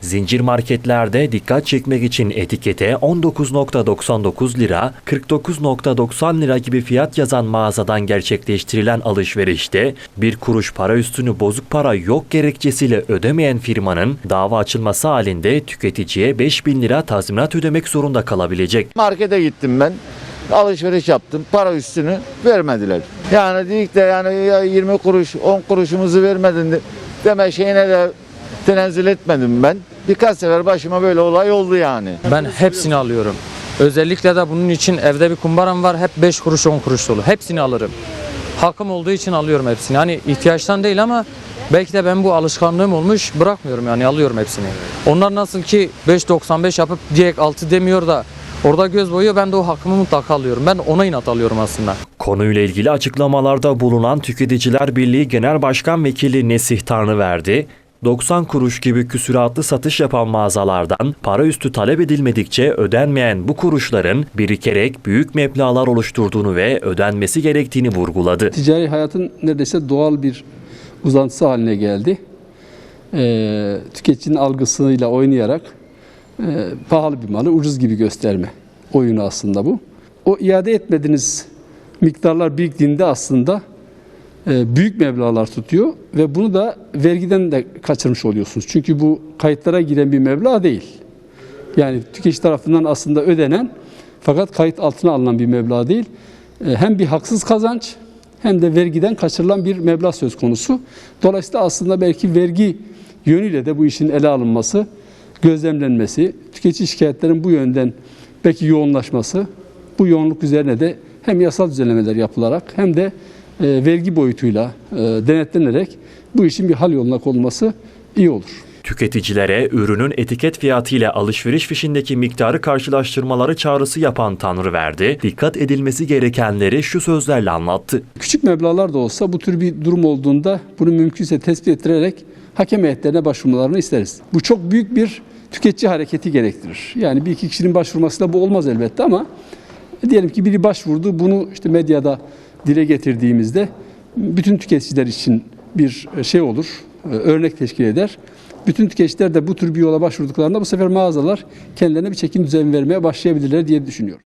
Zincir marketlerde dikkat çekmek için etikete 19.99 lira, 49.90 lira gibi fiyat yazan mağazadan gerçekleştirilen alışverişte bir kuruş para üstünü bozuk para yok gerekçesiyle ödemeyen firmanın dava açılması halinde tüketiciye 5000 lira tazminat ödemek zorunda kalabilecek. Markete gittim ben. Alışveriş yaptım. Para üstünü vermediler. Yani dedik de yani ya 20 kuruş 10 kuruşumuzu vermedin de- deme şeyine de tenezzül etmedim ben. Birkaç sefer başıma böyle olay oldu yani. Ben hepsini alıyorum. Özellikle de bunun için evde bir kumbaram var. Hep 5 kuruş 10 kuruş dolu. Hepsini alırım. Hakkım olduğu için alıyorum hepsini. Hani ihtiyaçtan değil ama belki de ben bu alışkanlığım olmuş bırakmıyorum yani alıyorum hepsini. Onlar nasıl ki 5.95 yapıp direkt 6 demiyor da orada göz boyuyor ben de o hakkımı mutlaka alıyorum. Ben ona inat alıyorum aslında. Konuyla ilgili açıklamalarda bulunan Tüketiciler Birliği Genel Başkan Vekili Nesih Tanrıverdi, 90 kuruş gibi küsuratlı satış yapan mağazalardan para üstü talep edilmedikçe ödenmeyen bu kuruşların birikerek büyük meblağlar oluşturduğunu ve ödenmesi gerektiğini vurguladı. ticari hayatın neredeyse doğal bir uzantısı haline geldi. Ee, tüketicinin algısıyla oynayarak e, pahalı bir malı ucuz gibi gösterme oyunu aslında bu. O iade etmediğiniz miktarlar biriktiğinde aslında büyük meblağlar tutuyor ve bunu da vergiden de kaçırmış oluyorsunuz. Çünkü bu kayıtlara giren bir meblağ değil. Yani tüketici tarafından aslında ödenen fakat kayıt altına alınan bir meblağ değil. E, Hem bir haksız kazanç hem de vergiden kaçırılan bir meblağ söz konusu. Dolayısıyla aslında belki vergi yönüyle de bu işin ele alınması, gözlemlenmesi, tüketici şikayetlerin bu yönden belki yoğunlaşması, bu yoğunluk üzerine de hem yasal düzenlemeler yapılarak hem de e, vergi boyutuyla e, denetlenerek bu işin bir hal yoluna konulması iyi olur. Tüketicilere ürünün etiket fiyatı ile alışveriş fişindeki miktarı karşılaştırmaları çağrısı yapan Tanrıverdi, dikkat edilmesi gerekenleri şu sözlerle anlattı. Küçük meblağlar da olsa bu tür bir durum olduğunda bunu mümkünse tespit ettirerek hakem heyetlerine başvurmalarını isteriz. Bu çok büyük bir tüketici hareketi gerektirir. Yani bir iki kişinin başvurmasıyla bu olmaz elbette ama diyelim ki biri başvurdu bunu işte medyada dile getirdiğimizde bütün tüketiciler için bir şey olur, örnek teşkil eder. Bütün tüketiciler de bu tür bir yola başvurduklarında bu sefer mağazalar kendilerine bir çekim düzen vermeye başlayabilirler diye düşünüyorum.